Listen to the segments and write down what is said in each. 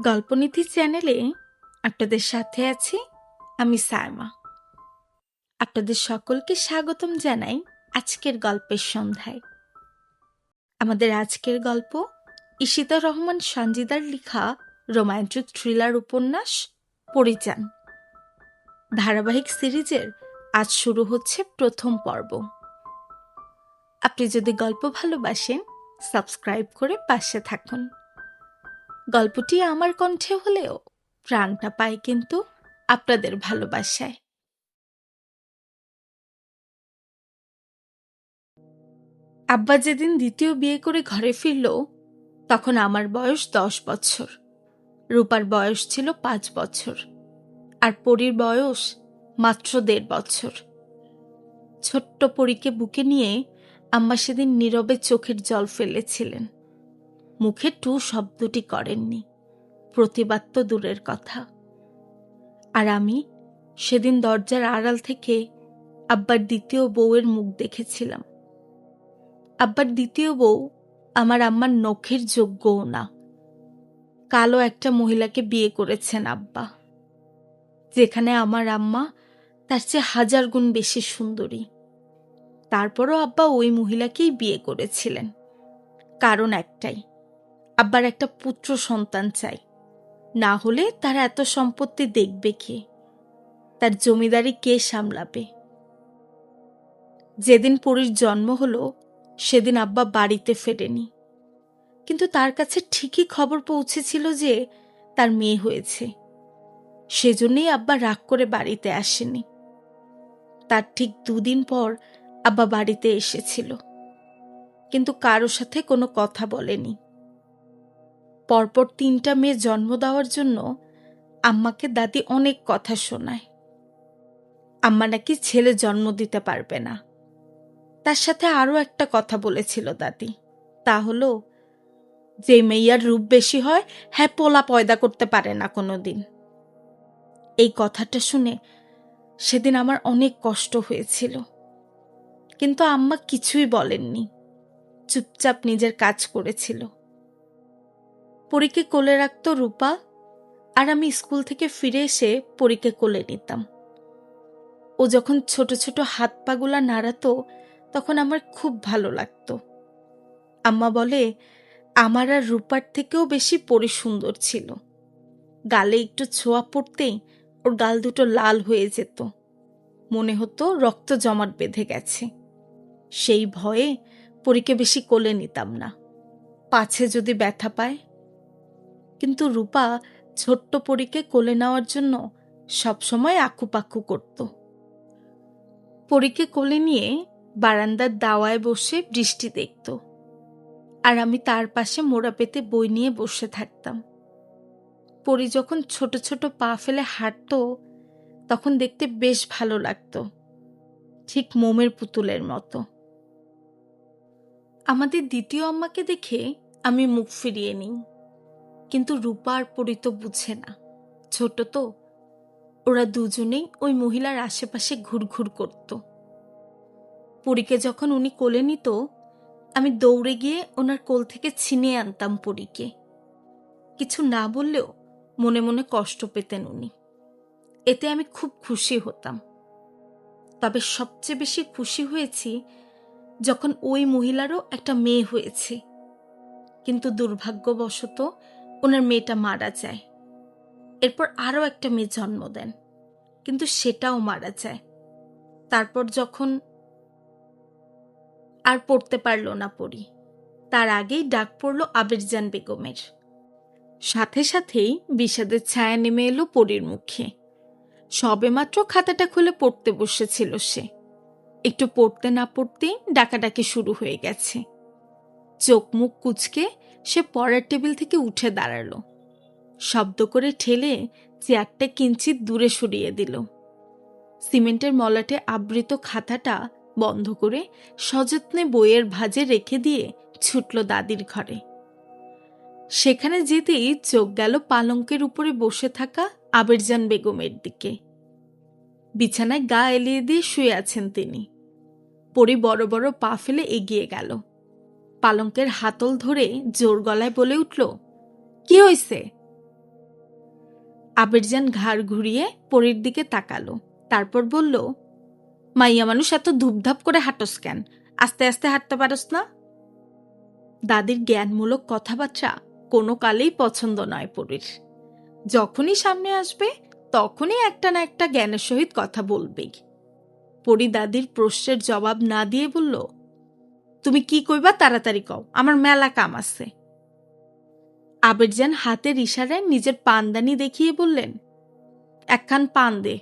গল্পনীতি চ্যানেলে আপনাদের সাথে আছি আমি সায়মা আপনাদের সকলকে স্বাগতম জানাই আজকের গল্পের সন্ধ্যায়। আমাদের আজকের গল্প ইশিতা রহমান সঞ্জিদার লেখা রোমান্টিক থ্রিলার উপন্যাস পরিচান। ধারাবাহিক সিরিজের আজ শুরু হচ্ছে প্রথম পর্ব। আপনি যদি গল্প ভালোবাসেন, সাবস্ক্রাইব করে পাশে থাকুন। গল্পটি আমার কণ্ঠে হলেও প্রাণটা পায় কিন্তু আপনাদের ভালোবাসায়। আব্বা যেদিন দ্বিতীয় বিয়ে করে ঘরে ফিরল, তখন আমার বয়স দশ বছর। রূপার বয়স ছিল পাঁচ বছর। আর পরীর বয়স মাত্র দেড় বছর। ছোট্ট পরীকে বুকে নিয়ে আম্মা সেদিন নীরবে চোখের জল ফেলেছিলেন। মুখে টু শব্দটি করেননি। প্রতিবাদ তো দূরের কথা। আর আমি সেদিন দরজার আড়াল থেকে আব্বার দ্বিতীয় বউয়ের মুখ দেখেছিলাম। আব্বার দ্বিতীয় বউ আমার আম্মার নখের যোগ্যও না। কালো একটা মহিলাকে বিয়ে করেছেন আব্বা, যেখানে আমার আম্মা তার চেয়ে হাজার গুণ বেশি সুন্দরী। তারপরও আব্বা ওই মহিলাকেই বিয়ে করেছিলেন। কারণ একটাই আব্বার একটা পুত্র সন্তান চাই। না হলে তার এত সম্পত্তি দেখবে কে? তার জমিদারি কে সামলাবে? যেদিন পরীর জন্ম হলো, সেদিন আব্বা বাড়িতে ফেরেনি। কিন্তু তার কাছে ঠিকই খবর পৌঁছেছিল যে তার মেয়ে হয়েছে। সেজন্যই আব্বা রাগ করে বাড়িতে আসেনি। তার ঠিক দুদিন পর আব্বা বাড়িতে এসেছিল। কিন্তু কারও সাথে কোনো কথা বলেনি। পরপর তিনটা মেয়ে জন্ম দেওয়ার জন্য আম্মাকে দাদি অনেক কথা শোনায়। আম্মা নাকি ছেলে জন্ম দিতে পারবে না। তার সাথে আরও একটা কথা বলেছিল দাদি। তা হলো, যে মেয়ার রূপ বেশি হয় হ্যাঁ পোলা পয়দা করতে পারে না কোনো দিন এই কথাটা শুনে সেদিন আমার অনেক কষ্ট হয়েছিল। কিন্তু আম্মা কিছুই বলেননি। চুপচাপ নিজের কাজ করেছিল। পরীকে কোলে রাখত রূপা, আর আমি স্কুল থেকে ফিরে এসে পরীকে কোলে নিতাম। ও যখন ছোট ছোট হাত পাগুলা নাড়াতো, তখন আমার খুব ভালো লাগতো। আম্মা বলে, আমার আর রূপার থেকেও বেশি পরি সুন্দর ছিল। গালে একটু ছোঁয়া পড়তেই ওর গাল দুটো লাল হয়ে যেত। মনে হতো রক্ত জমাট বেঁধে গেছে। সেই ভয়ে পরীকে বেশি কোলে নিতাম না। পাছে যদি ব্যথা পায় কিন্তু রূপা ছোট্ট পরীকে কোলে নেওয়ার জন্য সবসময় আকুপাকু করত। পরীকে কোলে নিয়ে বারান্দার দাওয়ায় বসে বৃষ্টি দেখত আর আমি তার পাশে মোড়া পেতে বই নিয়ে বসে থাকতাম। পরি যখন ছোট ছোট পা ফেলে হাঁটত তখন দেখতে বেশ ভালো লাগতো, ঠিক মোমের পুতুলের মতো। আমাদের দ্বিতীয় আম্মাকে দেখে আমি মুখ ফিরিয়ে নিই। কিন্তু রূপা আর পরি তো বুঝে না। ছোট তো, ওরা দুজনেই ওই মহিলার আশেপাশে ঘুরঘুর করত। পরীকে যখন উনি কোলে নিত, আমি দৌড়ে গিয়ে ওনার কোল থেকে ছিনিয়ে আনতাম পরীকে। কিছু না বললেও মনে মনে কষ্ট পেতেন উনি। এতে আমি খুব খুশি হতাম। তবে সবচেয়ে বেশি খুশি হয়েছি যখন ওই মহিলারও একটা মেয়ে হয়েছে। কিন্তু দুর্ভাগ্যবশত ওনার মেয়েটা মারা যায়। এরপর আরও একটা মেয়ে জন্ম দেন, কিন্তু সেটাও মারা যায়। তারপর যখন আর পড়তে পারল না পড়ি তার আগেই ডাক পড়ল আবিরজান বেগমের। সাথে সাথেই বিষাদের ছায়া নেমে এলো পরীর মুখে। সবেমাত্র খাতাটা খুলে পড়তে বসেছিল সে। একটু পড়তে না পড়তেই ডাকাডাকি শুরু হয়ে গেছে। চোখ মুখ কুচকে সে পড়ার টেবিল থেকে উঠে দাঁড়াল। শব্দ করে ঠেলে চেয়ারটা কিঞ্চিত দূরে সরিয়ে দিল। সিমেন্টের মলাটে আবৃত খাতাটা বন্ধ করে সযত্নে বইয়ের ভাজে রেখে দিয়ে ছুটল দাদির ঘরে। সেখানে যেতেই চোখ গেল পালঙ্কের উপরে বসে থাকা আবেরজান বেগমের দিকে। বিছানায় গা এলিয়ে দিয়ে শুয়ে আছেন তিনি। পরে বড় বড় পা ফেলে এগিয়ে গেল। পালঙ্কের হাতল ধরে জোর গলায় বলে উঠল, কি হইছে? আবিরজান ঘাড় ঘুরিয়ে পরীর দিকে তাকালো, তারপর বলল, মাইয়া মানুষ এত ধূপধাপ করে হাঁটস কেন? আস্তে আস্তে হাঁটতে পারস না? দাদির জ্ঞানমূলক কথাবার্তা কোনো কালেই পছন্দ নয় পরীর। যখনই সামনে আসবে, তখনই একটা না একটা জ্ঞানের সহিত কথা বলবেই। পরি দাদির প্রশ্নের জবাব না দিয়ে বলল তুমি কি কইবা তাড়াতাড়ি কও। আমার মেলা কাম আছে। আবিরজান হাতের ইশারায় নিজের পানদানি দেখিয়ে বললেন একখান পান দে।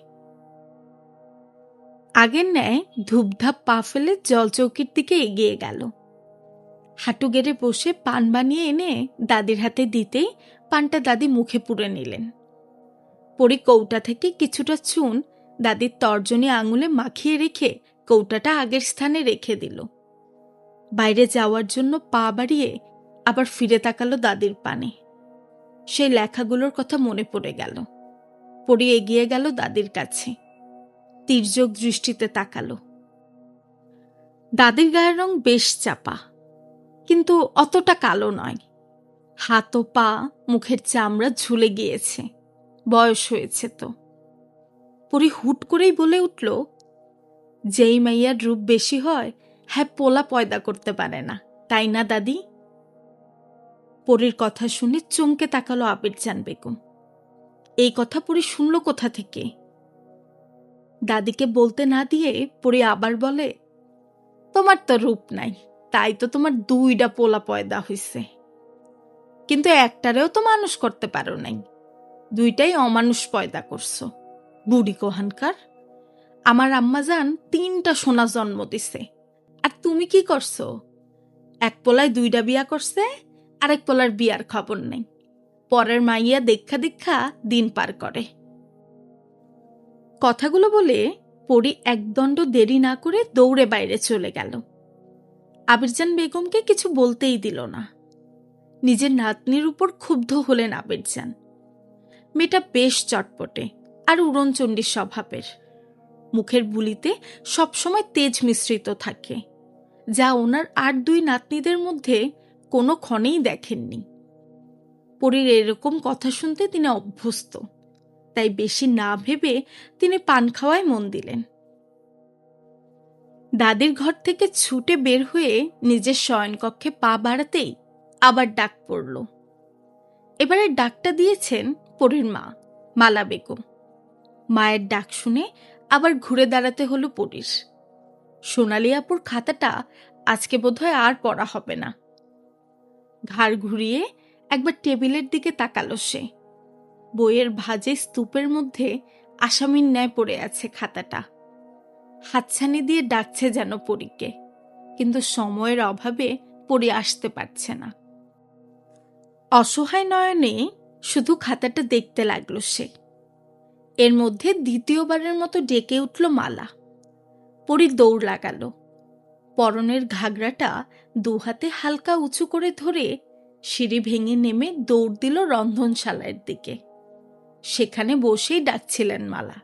আগের ন্যায় ধূপধাপ পা ফেলে জলচৌকির দিকে এগিয়ে গেল। হাঁটু গেড়ে বসে পান বানিয়ে এনে দাদির হাতে দিতেই পানটা দাদি মুখে পুরে নিলেন। পরি কৌটা থেকে কিছুটা চুন দাদির তর্জনী আঙুলে মাখিয়ে রেখে কৌটাটা আগের স্থানে রেখে দিল। বাইরে যাওয়ার জন্য পা বাড়িয়ে আবার ফিরে তাকালো দাদির পানে। সেই লেখাগুলোর কথা মনে পড়ে গেল। পড়ি এগিয়ে গেল দাদির কাছে। তীর্যক দৃষ্টিতে তাকালো। দাদির গায়ের রং বেশ চাপা, কিন্তু অতটা কালো নয়। হাত ও পা, মুখের চামড়া ঝুলে গিয়েছে। বয়স হয়েছে তো। পরি হুট করেই বলে উঠল, যেই মাইয়ার রূপ বেশি হয় হ্যাঁ পোলা পয়দা করতে পারে না। তাই না, দাদি? পরীর কথা শুনে চমকে তাকালো আবির আবিরজান বেগম। এই কথা পরি শুনল কোথা থেকে? দাদিকে বলতে না দিয়ে পরি আবার বলে, তোমার তো রূপ নাই, তাই তো তোমার দুইটা পোলা পয়দা হইছে। কিন্তু একটারেও তো মানুষ করতে পারো নাই। দুইটাই অমানুষ পয়দা করছ। বুড়ি কোহানকার, আমার আম্মা যান তিনটা সোনা জন্ম দিছে। আর তুমি কি করছ? এক পোলায় দুইটা বিয়া করছে, আরেক পোলার বিয়ার খবর নেই। পরের মাইয়া দেখা দেখা দিন পার করে। কথাগুলো বলে পরি একদণ্ড দেরি না করে দৌড়ে বাইরে চলে গেল। আবিরজান বেগমকে কিছু বলতেই দিল না। নিজের নাতনির উপর ক্ষুব্ধ হলেন আবিরজান। মেয়েটা বেশ চটপটে আর উড়নচণ্ডীর স্বভাবের। মুখের বুলিতে সবসময় তেজ মিশ্রিত থাকে। যা ওনার আর দুই নাতনিদের মধ্যে কোনো ক্ষণেই দেখেননি। পরীর এরকম কথা শুনতে তিনি অভ্যস্ত, তাই বেশি না ভেবে তিনি পান খাওয়ায় মন দিলেন। দাদির ঘর থেকে ছুটে বের হয়ে নিজের শয়নকক্ষে পা বাড়াতেই আবার ডাক পড়ল। এবারে ডাকটা দিয়েছেন পরীর মা, মালা বেগম। মায়ের ডাক শুনে আবার ঘুরে দাঁড়াতে হলো পরীর। সোনালি আপুর খাতাটা আজকে বোধহয় আর পড়া হবে না। ঘাড় ঘুরিয়ে একবার টেবিলের দিকে তাকালো সে। বইয়ের ভাজে স্তূপের মধ্যে আসামির ন্যায় পড়ে আছে খাতাটা। হাতছানি দিয়ে ডাকছে যেন পরীকে, কিন্তু সময়ের অভাবে পড়ে আসতে পারছে না। অসহায় নয়নে শুধু খাতাটা দেখতে লাগল সে। এর মধ্যে দ্বিতীয়বারের মতো ডেকে উঠল মালা। পরি দৌড় লাগালো। পরনের ঘাগরাটা দুহাতে হালকা উঁচু করে ধরে সিঁড়ি ভেঙে নেমে দৌড় দিল রন্ধনশালার দিকে। সেখানে বসেই ডাকছিলেন মালা।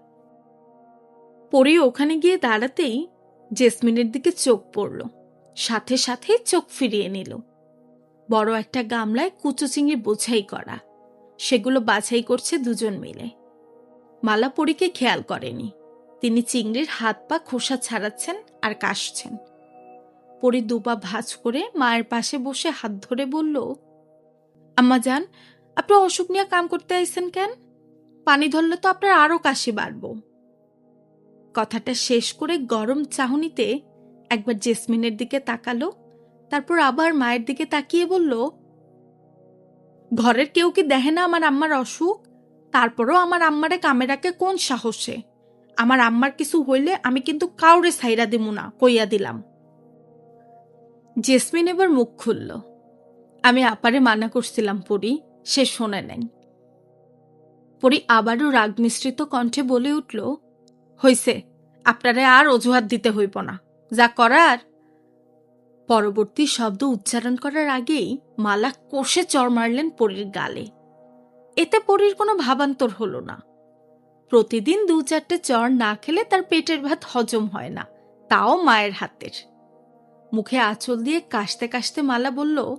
পরি ওখানে গিয়ে দাঁড়াতেই জেসমিনের দিকে চোখ পড়ল। সাথে সাথে চোখ ফিরিয়ে নিল। বড় একটা গামলায় কুচো চিংড়ি বোঝাই করা। সেগুলো বাছাই করছে দুজন মিলে। মালা পরীকে খেয়াল করেনি। তিনি চিংড়ির হাত পা খোসা ছাড়াচ্ছেন আর কাশছেন। পরি দুপা ভাজ করে মায়ের পাশে বসে হাত ধরে বলল, আম্মা যান, আপনি অসুখ নিয়ে কাম করতে আইসেন কেন? পানি ধরলে তো আপনার আরও কাশি বাড়ব। কথাটা শেষ করে গরম চাহনিতে একবার জেসমিনের দিকে তাকালো, তারপর আবার মায়ের দিকে তাকিয়ে বলল, ঘরের কেউ কি দেখে না আমার আম্মার অসুখ? তারপরও আমার আম্মারে কামেরাকে কোন সাহসে? আমার আম্মার কিছু হইলে আমি কিন্তু কাউরে সাইরা দিমু না, কইয়া দিলাম। জেসমিন এবার মুখ খুলল। আমি আপারে মানা করছিলাম, পরি, সে শোনে নাই। পরি আবারও রাগ মিশ্রিত কণ্ঠে বলে উঠল, হইছে, আপনারে আর অজুহাত দিতে হইব না, যা করার। পরবর্তী শব্দ উচ্চারণ করার আগেই মালা কষে চড় মারলেন পরীর গালে। এতে পরীর কোনো ভাবান্তর হলো না। প্রতিদিন দু চারটে চড় না খেলে তার পেটের ভাত হজম হয় না। তাও মায়ের হাতের। মুখে আঁচল দিয়ে কাশতে কাশতে মালা বলল,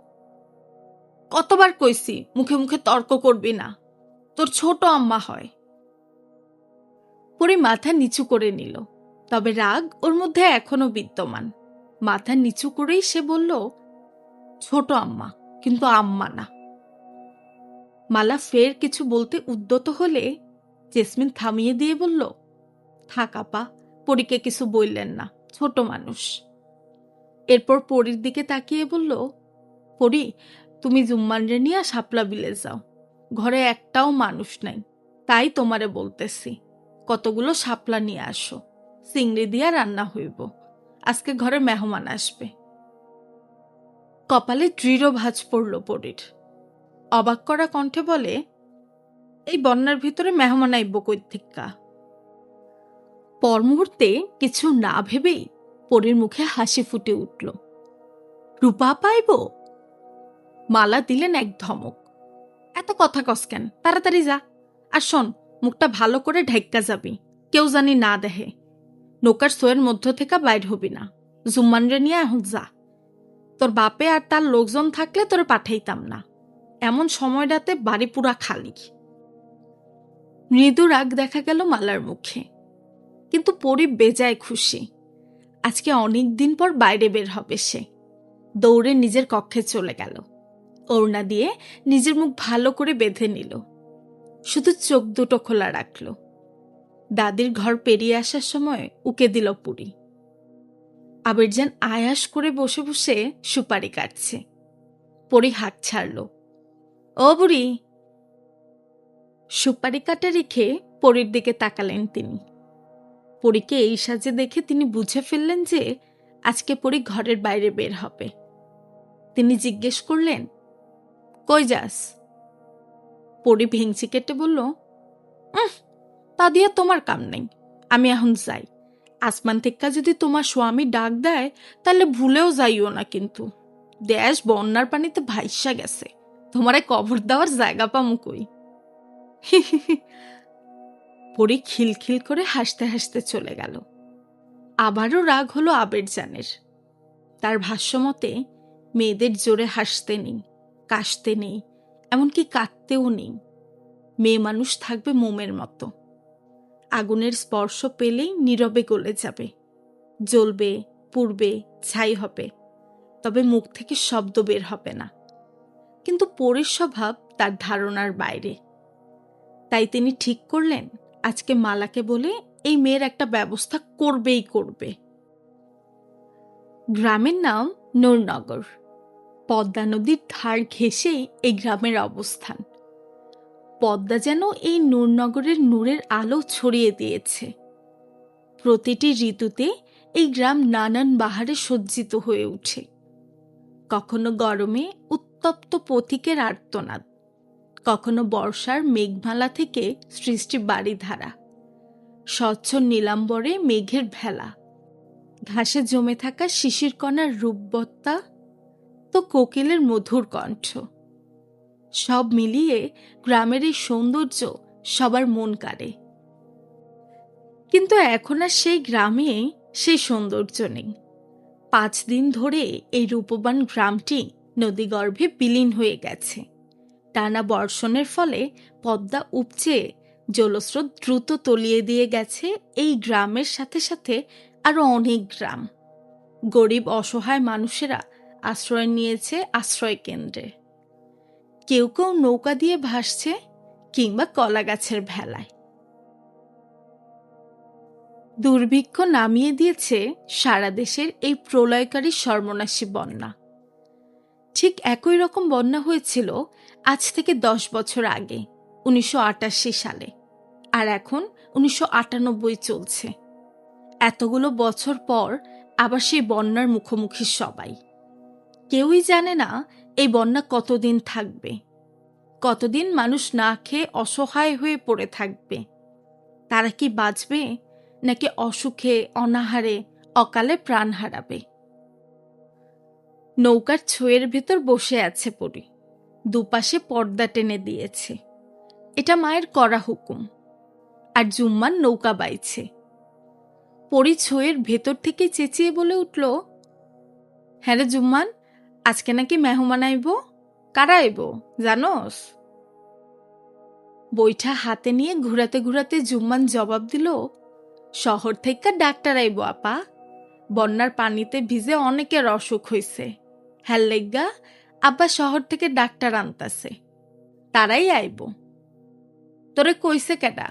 কতবার কইছি, মুখে মুখে তর্ক করবি না। তোর ছোট আম্মা হয়। পরে মাথা নিচু করে নিল। তবে রাগ ওর মধ্যে এখনও বিদ্যমান। মাথা নিচু করেই সে বলল, ছোট আম্মা, কিন্তু আম্মা না। মালা ফের কিছু বলতে উদ্যত হলে জেসমিন থামিয়ে দিয়ে বলল, থাক আপা, পরীকে কিছু বললেন না, ছোট মানুষ। এরপর পরীর দিকে তাকিয়ে বলল, পরি, তুমি জুম্মানরে নিয়ে শাপলা বিলে যাও, ঘরে একটাও মানুষ নাই, তাই তোমারে বলতেছি, কতগুলো শাপলা নিয়ে আসো, চিংড়ি দিয়া রান্না হইব, আজকে ঘরে মেহমান আসবে। কপালে দৃঢ় ভাজ পড়ল পরীর। অবাক করা কণ্ঠে বলে এই বন্যার ভিতরে মেহমান আইব কৈথিকা পর মুহূর্তে কিছু না ভেবেই পরীর মুখে হাসি ফুটে উঠল। রূপা পাইব মালা দিলেন এক ধমক। এত কথা কস কেন? তাড়াতাড়ি যা। আর শোন, মুখটা ভালো করে ঢেক্কা যাবি। কেউ জানি না দেহে। নৌকার সোয়ের মধ্য থেকে বাইর হবি না। জুম্মানরে নিয়ে এখন যা। তোর বাপে আর তার লোকজন থাকলে তোরে পাঠাইতাম না। এমন সময়টাতে বাড়ি পুরা খালি। মৃদু রাগ দেখা গেল মালার মুখে। কিন্তু পরি বেজায় খুশি। আজকে অনেক দিন পর বাইরে বের হবে সে। দৌড়ে নিজের কক্ষে চলে গেল। ওড়না দিয়ে নিজের মুখ ভালো করে বেঁধে নিল। শুধু চোখ দুটো খোলা রাখল। দাদির ঘর পেরিয়ে আসার সময় উকে দিল পুরি। আবিরজান আয়াস করে বসে বসে সুপারি কাটছে। পরি হাত ছাড়ল। ও বুড়ি সুপারি কাটা রেখে পরীর দিকে তাকালেন তিনি। পরীকে এই সাজে দেখে তিনি বুঝে ফেললেন যে আজকে পরি ঘরের বাইরে বের হবে। তিনি জিজ্ঞেস করলেন, কই যাস? পরি ভেংচি কেটে বলল তা দিয়ে তোমার কাম নেই, আমি এখন যাই। আসমান থেকে যদি তোমার স্বামী ডাক দেয়, তাহলে ভুলেও যাইও না কিন্তু। দেশ বন্যার পানিতে ভাইসা গেছে, তোমার কবর দেওয়ার জায়গা পামু কই? পরি খিলখিল করে হাসতে হাসতে চলে গেল। আবারও রাগ হলো আবেরজানের। তার ভাষ্যমতে, মেয়েদের জোরে হাসতে নেই, কাশতে নেই, এমনকি কাঁদতেও নেই। মেয়ে মানুষ থাকবে মোমের মতো। আগুনের স্পর্শ পেলেই নীরবে গলে যাবে। জ্বলবে, পুড়বে, ছাই হবে। তবে মুখ থেকে শব্দ বের হবে না। কিন্তু পরের স্বভাব তার ধারণার বাইরে। তাই তিনি ঠিক করলেন, আজকে মালাকে বলে এই মেয়ের একটা ব্যবস্থা করবেই করবে। গ্রামের নাম নূরনগর। পদ্মা নদীর ধার ঘেঁষেই এই গ্রামের অবস্থান। পদ্মা যেন এই নূরনগরের নূরের আলো ছড়িয়ে দিয়েছে। প্রতিটি ঋতুতে এই গ্রাম নানান বাহারে সজ্জিত হয়ে ওঠে কখনো গরমে উত্তপ্ত পথিকের আর্তনাদ। কখনো বর্ষার মেঘমালা থেকে সৃষ্টি বাড়িধারা। স্বচ্ছ নীলাম্বরে মেঘের ভেলা। ঘাসে জমে থাকা শিশির কণার রূপবত্তা তো কোকিলের মধুর কণ্ঠ। সব মিলিয়ে গ্রামের এই সৌন্দর্য সবার মন কাড়ে। কিন্তু এখন আর সেই গ্রামে সেই সৌন্দর্য নেই। পাঁচ দিন ধরে এই রূপবান গ্রামটি নদীগর্ভে বিলীন হয়ে গেছে। টানা বর্ষণের ফলে পদ্মা উপচে, জলস্রোত দ্রুত তলিয়ে দিয়ে গেছে এই গ্রামের সাথে সাথে আরও অনেক গ্রাম। গরিব, অসহায় মানুষেরা আশ্রয় নিয়েছে আশ্রয় কেন্দ্রে। কেউ কেউ নৌকা দিয়ে ভাসছে কিংবা কলা গাছের ভেলায়। দুর্ভিক্ষ নামিয়ে দিয়েছে সারা দেশের এই প্রলয়কারী সর্বনাশী বন্যা। ঠিক একই রকম বন্যা হয়েছিল আজ থেকে দশ বছর আগে, উনিশশো আটাশি সালে। আর এখন উনিশশো আটানব্বই চলছে। এতগুলো বছর পর আবার সেই বন্যার মুখোমুখি সবাই। কেউই জানে না এই বন্যা কতদিন থাকবে। কতদিন মানুষ না খেয়ে অসহায় হয়ে পড়ে থাকবে। তারা কি বাঁচবে, নাকি অসুখে, অনাহারে, অকালে প্রাণ হারাবে? নৌকার ছোয়ের ভেতর বসে আছে পড়ি দুপাশে পর্দা টেনে দিয়েছে। এটা মায়ের করা হুকুম। আর জুম্মান নৌকা বাইছে। পরি ছোয়ের ভেতর থেকে চেঁচিয়ে বলে উঠল হ্যাঁ রে জুম্মান, আজকে নাকি মেহমান আইব? কারা আইব, জানোস? বইটা হাতে নিয়ে ঘুরাতে ঘুরাতে জুম্মান জবাব দিল, শহর থেকে ডাক্তার আইব, আপা। বন্যার পানিতে ভিজে অনেকের অসুখ হইছে। হ্যার আব্বা শহর থেকে ডাক্তার আনতাছে। তারাই আইব। তোরে কইছে কেডা?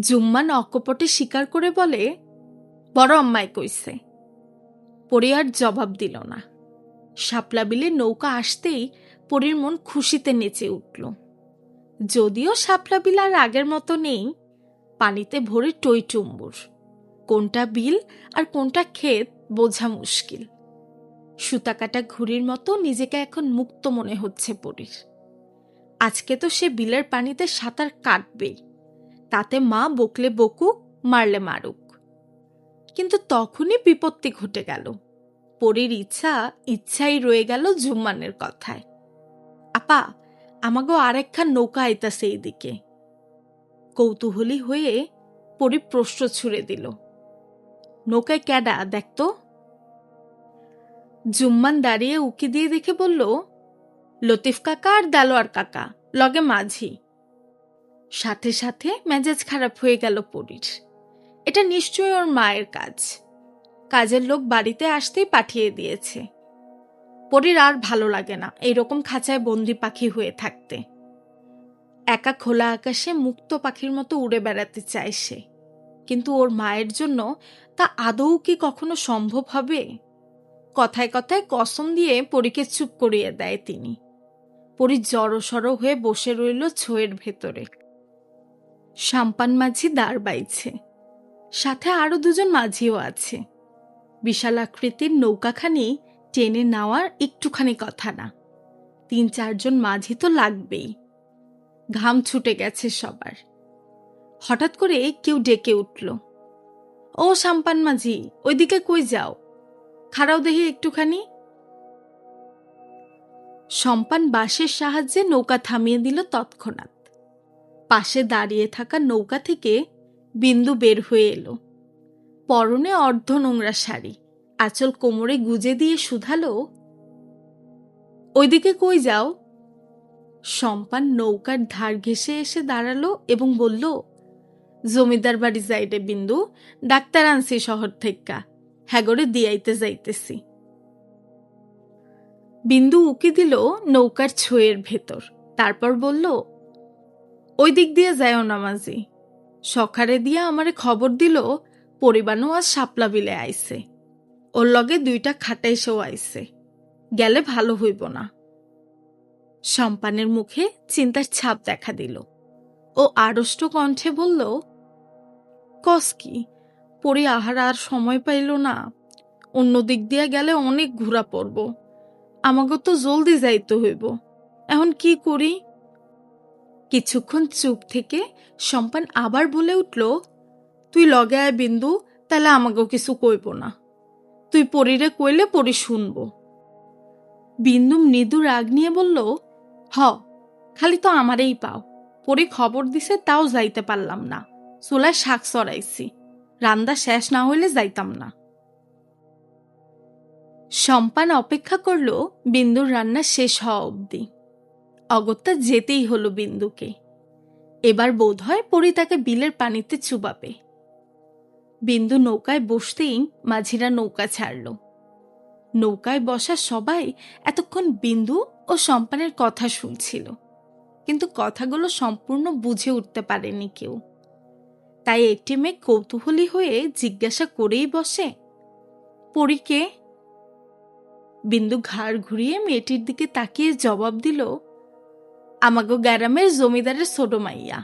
জুম্মান অকপটে স্বীকার করে বলে, বড় আম্মাই কইছে। পরিয়ার জবাব দিল না। শাপলা বিলে নৌকা আসতেই পরীর মন খুশিতে নেচে উঠল। যদিও শাপলা বিল আর আগের মতো নেই, পানিতে ভরে টই টইটুম্বুর কোনটা বিল আর কোনটা ক্ষেত বোঝা মুশকিল। সুতাকাটা ঘুড়ির মতো নিজেকে এখন মুক্ত মনে হচ্ছে পরীর। আজকে তো সে বিলের পানিতে সাঁতার কাটবেই। তাতে মা বকলে বকুক, মারলে মারুক। কিন্তু তখনই বিপত্তি ঘটে গেল। পরীর ইচ্ছা, ইচ্ছাই রয়ে গেল জুম্মানের কথায়। আপা, আমাগো আরেকখান নৌকা আইতাছে এইদিকে। কৌতূহলী হয়ে পরি প্রশ্ন ছুড়ে দিল। নৌকায় ক্যাডা দেখতো জুম্মান দাঁড়িয়ে উকি দিয়ে দেখে বলল, লতিফ কাকা আর দালোয়ার কাকা, লগে মাঝি। সাথে সাথে মেজাজ খারাপ হয়ে গেল পরীর। এটা নিশ্চয়ই ওর মায়ের কাজ। কাজের লোক বাড়িতে আসতেই পাঠিয়ে দিয়েছে। পরীর আর ভালো লাগে না এইরকম খাঁচায় বন্দি পাখি হয়ে থাকতে। একা খোলা আকাশে মুক্ত পাখির মতো উড়ে বেড়াতে চায় সে। কিন্তু ওর মায়ের জন্য তা আদৌ কি কখনো সম্ভব হবে? কথায় কথায় কসম দিয়ে পরীকে চুপ করিয়ে দেয় তিনি। পরি জড়সড় হয়ে বসে রইল ছোয়ের ভেতরে। সাম্পান মাঝি দাঁড় বাইছে। সাথে আরও দুজন মাঝিও আছে। বিশাল আকৃতির নৌকাখানি টেনে নেওয়ার একটুখানি কথা না। তিন চারজন মাঝি তো লাগবেই। ঘাম ছুটে গেছে সবার। হঠাৎ করে কেউ ডেকে উঠল। ও সাম্পান মাঝি ওইদিকে কই যাও? খাড়াও দেখি একটুখানি। সম্পান বাঁশের সাহায্যে নৌকা থামিয়ে দিল তৎক্ষণাৎ। পাশে দাঁড়িয়ে থাকা নৌকা থেকে বিন্দু বের হয়ে এলো। পরনে অর্ধ নোংরা শাড়ি, আঁচল কোমরে গুজে দিয়ে শুধালো, ওইদিকে কই যাও? সম্পান নৌকার ধার ঘেসে এসে দাঁড়াল এবং বলল জমিদার বাড়ি যাইরে বিন্দু, ডাক্তার আনছি শহর থেকে হ্যাগরে দিয়াইতে যাইতেছি। বিন্দু উকি দিল নৌকার ছোয়ের ভেতর। তারপর বলল, ওই দিক দিয়ে যায়ও নামাজি সখারে দিয়া আমারে খবর দিল পরিবানও আজ শাপলা বিলে আইছে। ওর লগে দুইটা খাটা এসেও আইছে। গেলে ভালো হইব না। সম্পানের মুখে চিন্তার ছাপ দেখা দিল। ও আড়ষ্ট কণ্ঠে বলল কস কি? পরি আহার আর সময় পাইল না। অন্য দিক দিয়ে গেলে অনেক ঘোরা পড়ব। আমাকে তো জলদি যাইতে হইব। এখন কি করি? কিছুক্ষণ চুপ থেকে সম্পান আবার বলে উঠল, তুই লগে আয় বিন্দু, তাহলে আমাকেও কিছু কইব না। তুই পরিরে কইলে পরি শুনব। বিন্দু মৃদু রাগ নিয়ে বলল, হ, খালি তো আমারেই পাও। পরি খবর দিছে তাও যাইতে পারলাম না। চুলায় শাক সরাইছি রান্দা শেষ না হইলে যাইতাম না। সম্পান অপেক্ষা করল বিন্দুর রান্না শেষ হওয়া অবধি। অগত্যা যেতেই হলো বিন্দুকে। এবার বোধ হয় পরি তাকে বিলের পানিতে চুবাবে। বিন্দু নৌকায় বসতেই মাঝিরা নৌকা ছাড়ল। নৌকায় বসা সবাই এতক্ষণ বিন্দু ও সম্পানের কথা শুনছিল। কিন্তু কথাগুলো সম্পূর্ণ বুঝে উঠতে পারেনি কেউ। তাই একটি মেয়ে কৌতূহলী হয়ে জিজ্ঞাসা করেই বসে। পরীকে বিন্দু ঘাড় ঘুরিয়ে মেয়েটির দিকে তাকিয়ে জবাব দিল, আমাগো গ্যারামের জমিদারের ছোট মাইয়া।